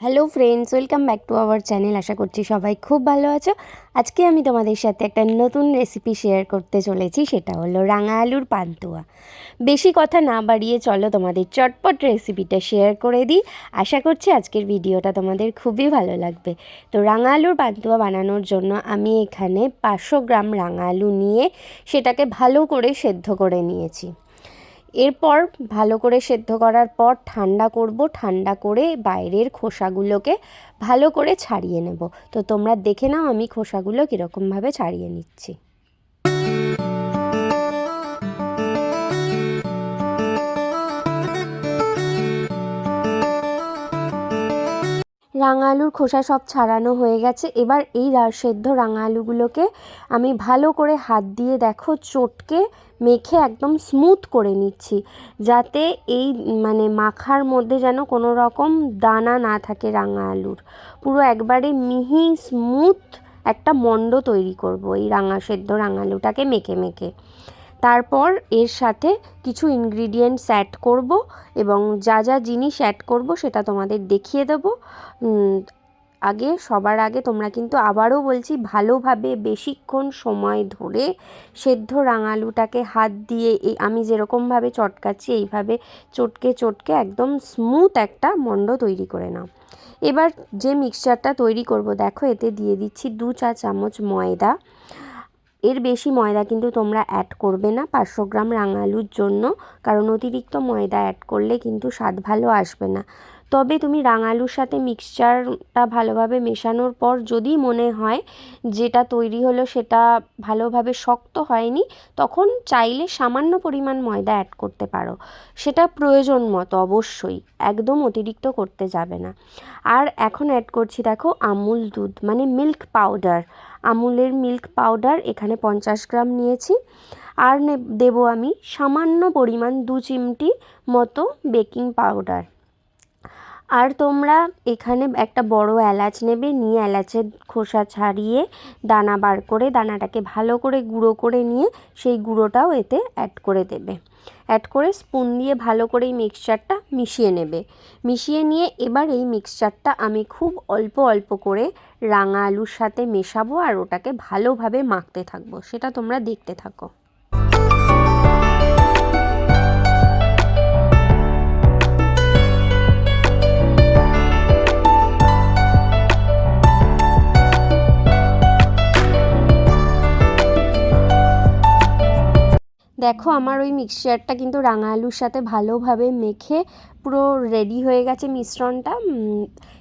Hello friends welcome back to our channel আশা করছি সবাই খুব ভালো আছো। আজকে আমি তোমাদের সাথে একটা নতুন রেসিপি শেয়ার করতে চলেছি, সেটা হলো রাঙা আলুর পান্তুয়া। বেশি কথা না বাড়িয়ে চলো, তোমাদের চটপট রেসিপিটা শেয়ার করে দিই। আশা করছি আজকের ভিডিওটা তোমাদের খুবই ভালো লাগবে। তো রাঙা আলুর পান্তুয়া বানানোর জন্য আমি এখানে পাঁচশো গ্রাম রাঙা আলু নিয়ে সেটাকে ভালো করে সেদ্ধ করে নিয়েছি। এরপর ভালো করে সেদ্ধ করার পর ঠান্ডা করব, ঠান্ডা করে বাইরের খোসাগুলোকে ভালো করে ছাড়িয়ে নেব। তো তোমরা দেখে নাও আমি খোসাগুলো কীরকমভাবে ছাড়িয়ে নিচ্ছি। রাঙা আলুর খোসা সব ছাড়ানো হয়ে গেছে। এবার এই সেদ্ধ রাঙা আলুগুলোকে আমি ভালো করে হাত দিয়ে দেখো চটকে মেখে একদম স্মুথ করে নিচ্ছি। যাতে এই মানে মাখার মধ্যে যেন কোনো রকম দানা না থাকে রাঙা আলুর পুরো একবারে মিহি স্মুথ একটা মণ্ড তৈরি করব এই রাঙা সেদ্ধ রাঙা আলুটাকে মেখে মেখে। তারপর এর সাথে কিছু ইনগ্রিডিয়েন্টস অ্যাড করব এবং যা যা জিনিস অ্যাড করব সেটা তোমাদের দেখিয়ে দেব। আগে, সবার আগে তোমরা কিন্তু আবারও বলছি, ভালোভাবে বেশিক্ষণ সময় ধরে সেদ্ধ রাঙালুটাকে হাত দিয়ে এই আমি যেরকমভাবে চটকাচ্ছি, এইভাবে চটকে চটকে একদম স্মুথ একটা মণ্ড তৈরি করে নাও। এবার যে মিক্সচারটা তৈরি করব, দেখো, এতে দিয়ে দিচ্ছি দু চা চামচ ময়দা। এর বেশি ময়দা কিন্তু তোমরা অ্যাড করবে না পাঁচশো গ্রাম রাঙালুর জন্য, কারণ অতিরিক্ত ময়দা অ্যাড করলে কিন্তু স্বাদ ভালো আসবে না। তবে তুমি রাঙালুর সাথে মিক্সচারটা ভালোভাবে মেশানোর পর যদি মনে হয় যেটা তৈরি হলো সেটা ভালোভাবে শক্ত হয়নি, তখন চাইলে সামান্য পরিমাণ ময়দা অ্যাড করতে পারো। সেটা প্রয়োজন মতো অবশ্যই, একদম অতিরিক্ত করতে যাবে না। আর এখন অ্যাড করছি দেখো আমুল দুধ মানে মিল্ক পাউডার আমুলের মিল্ক পাউডার এখানে পঞ্চাশ গ্রাম নিয়েছি। আর দেবো আমি সামান্য পরিমাণ দু চিমটি মতো বেকিং পাউডার আর তোমরা এখানে একটা বড় এলাচ নেবে, নিয়ে এলাচের খোসা ছাড়িয়ে দানা বার করে, দানাটাকে ভালো করে গুঁড়ো করে নিয়ে সেই গুঁড়োটাও এতে অ্যাড করে দেবে। অ্যাড করে স্পুন দিয়ে ভালো করে এই মিক্সচারটা মিশিয়ে নেবে। মিশিয়ে নিয়ে এবার এই মিক্সচারটা আমি খুব অল্প অল্প করে রাঙা আলুর সাথে মেশাবো আর ওটাকে ভালোভাবে মাখতে থাকব। সেটা তোমরা দেখতে থাকো। দেখো আমার ওই মিক্সচারটা কিন্তু রাঙা আলুর সাথে ভালোভাবে মেখে পুরো রেডি হয়ে গেছে মিশ্রণটা।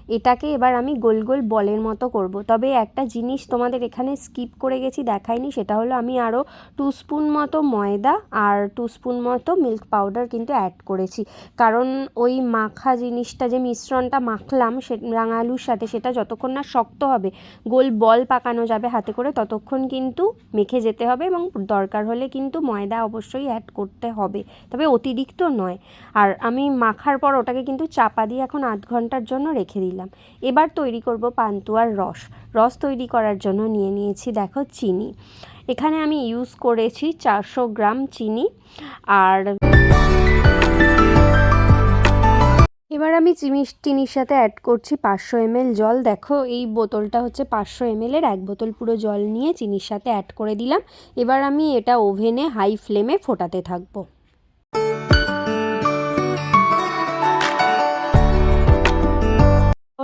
এটাকে এবার আমি গোল গোল বলের মতো করব। তবে একটা জিনিস তোমাদের এখানে স্কিপ করে গেছি, দেখাইনি, সেটা হলো আমি আরও টু স্পুন মতো ময়দা আর টু স্পুন মতো মিল্ক পাউডার কিন্তু অ্যাড করেছি। কারণ ওই মাখা জিনিসটা, যে মিশ্রণটা মাখলাম, সে রাঙালুর সাথে, সেটা যতক্ষণ না শক্ত হবে, গোল বল পাকানো যাবে হাতে করে, ততক্ষণ কিন্তু মেখে যেতে হবে এবং দরকার হলে কিন্তু ময়দা অবশ্যই অ্যাড করতে হবে। তবে অতিরিক্ত নয়। আর আমি মাখার পর ওটাকে কিন্তু চাপা দিয়ে এখন আধ ঘণ্টার জন্য রেখে দিলাম। এবার তৈরি করব পান্তুয়ার রস। রস তৈরি করার জন্য নিয়ে নিয়েছি, দেখো, চিনি। এখানে আমি ইউজ করেছি চারশো গ্রাম চিনি আর এবার আমি চিনি, চিনির সাথে অ্যাড করছি পাঁচশো এমএল জল। দেখো, এই বোতলটা হচ্ছে পাঁচশো এমএলের এক বোতল পুরো জল নিয়ে চিনির সাথে অ্যাড করে দিলাম। এবার আমি এটা ওভেনে হাই ফ্লেমে ফোটাতে থাকব।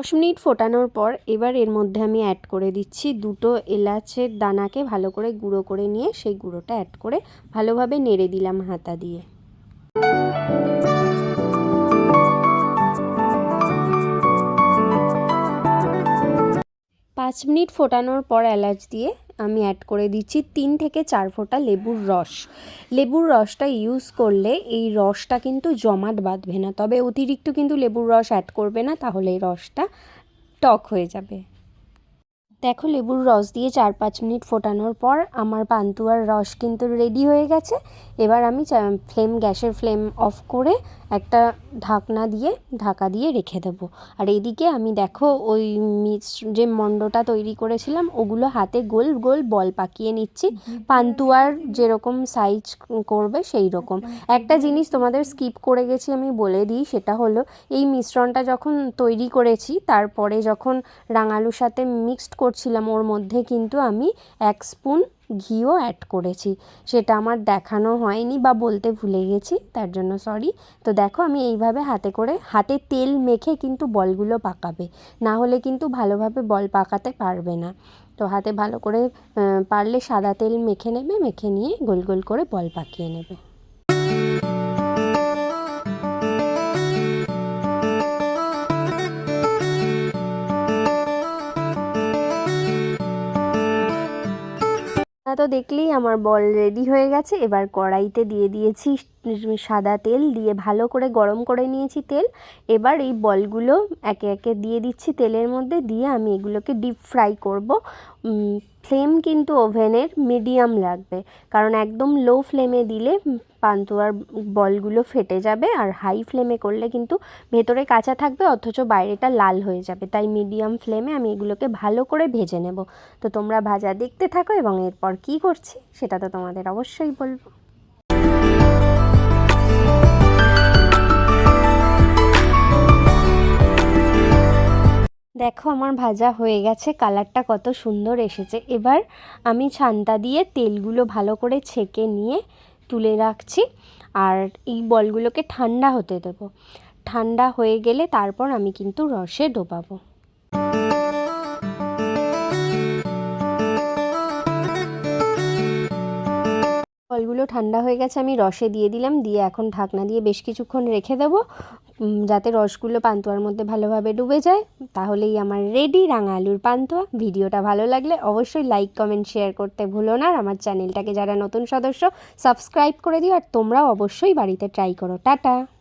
দশ মিনিট ফোটানোর পর এবার এর মধ্যে আমি অ্যাড করে দিচ্ছি দুটো এলাচের দানাকে ভালো করে গুঁড়ো করে নিয়ে সেই গুঁড়োটা অ্যাড করে ভালোভাবে নেড়ে দিলাম হাতা দিয়ে। পাঁচ মিনিট ফোটানোর পর এলাচ দিয়ে আমি অ্যাড করে দিচ্ছি তিন থেকে চার ফোঁটা লেবুর রস। লেবুর রসটা ইউজ করলে এই রসটা কিন্তু জমাট বাঁধবে না। তবে অতিরিক্ত কিন্তু লেবুর রস অ্যাড করবে না, তাহলে এই রসটা টক হয়ে যাবে। দেখো লেবুর রস দিয়ে চার পাঁচ মিনিট ফোটানোর পর আমার পান্তুয়ার রস কিন্তু রেডি হয়ে গেছে। এবার আমি ফ্লেম গ্যাসের ফ্লেম অফ করে একটা ঢাকনা দিয়ে, ঢাকা দিয়ে রেখে দেবো। আর এদিকে আমি দেখো ওই যে মণ্ডটা তৈরি করেছিলাম, ওগুলো হাতে গোল গোল বল পাকিয়ে নিচ্ছি। পান্তুয়ার যেরকম সাইজ করবে সেই রকম একটা জিনিস তোমাদের স্কিপ করে গেছি আমি বলে দিই, সেটা হলো এই মিশ্রণটা যখন তৈরি করেছি, তারপরে যখন রাঙালুর সাথে মিক্সড করছিলাম ওর মধ্যে কিন্তু আমি এক স্পুন ঘিও অ্যাড করেছি। সেটা আমার দেখানো হয়নি বা বলতে ভুলে গেছি, তার জন্য সরি তো দেখো আমি এইভাবে হাতে করে, হাতে তেল মেখে কিন্তু বলগুলো পাকাবে। না হলে কিন্তু ভালোভাবে বল পাকাতে পারবে না। তো হাতে ভালো করে পারলে সাদা তেল মেখে নেবে, মেখে নিয়ে গোল গোল করে বল পাকিয়ে নেবে। তো দেখলেই আমার বল রেডি হয়ে গেছে এবার কড়াইতে দিয়ে দিয়েছি সাদা তেল দিয়ে ভালো করে গরম করে নিয়েছি তেল। এবার এই বলগুলো একে একে দিয়ে দিচ্ছি তেলের মধ্যে দিয়ে আমি এগুলোকে ডিপ ফ্রাই করব। ফ্লেম কিন্তু ওভেনের মিডিয়াম লাগবে। কারণ একদম লো ফ্লেমে দিলে পান্তুয়ার বলগুলো ফেটে যাবে আর হাই ফ্লেমে করলে কিন্তু ভেতরে কাঁচা থাকবে অথচ বাইরেটা লাল হয়ে যাবে। তাই মিডিয়াম ফ্লেমে আমি এগুলোকে ভালো করে ভেজে নেব। তো তোমরা ভাজা দেখতে থাকো এবং এরপর কি করছি সেটা তো তোমাদের অবশ্যই বলব। দেখো আমার ভাজা হয়ে গেছে, কালারটা কত সুন্দর এসেছে। এবার আমি ছানটা দিয়ে তেলগুলো ভালো করে ছেঁকে নিয়ে তুলে রাখছি আর এই বলগুলোকে ঠান্ডা হতে দেবো। ঠান্ডা হয়ে গেলে তারপর আমি কিন্তু রসে ডোবাবো। ফলগুলো ঠান্ডা হয়ে গেছে, আমি রসে দিয়ে দিলাম, দিয়ে এখন ঢাকনা দিয়ে বেশ কিছুক্ষণ রেখে দেবো। যাতে রসগুলো পান্তুয়ার মধ্যে ভালোভাবে ডুবে যায়, তাহলেই আমার রেডি রাঙা আলুর পান্তুয়া। ভিডিওটা ভালো লাগলে অবশ্যই লাইক, কমেন্ট, শেয়ার করতে ভুলো না। আর আমার চ্যানেলটাকে যারা নতুন সদস্য, সাবস্ক্রাইব করে দিও। আর তোমরাও অবশ্যই বাড়িতে ট্রাই করো। টাটা!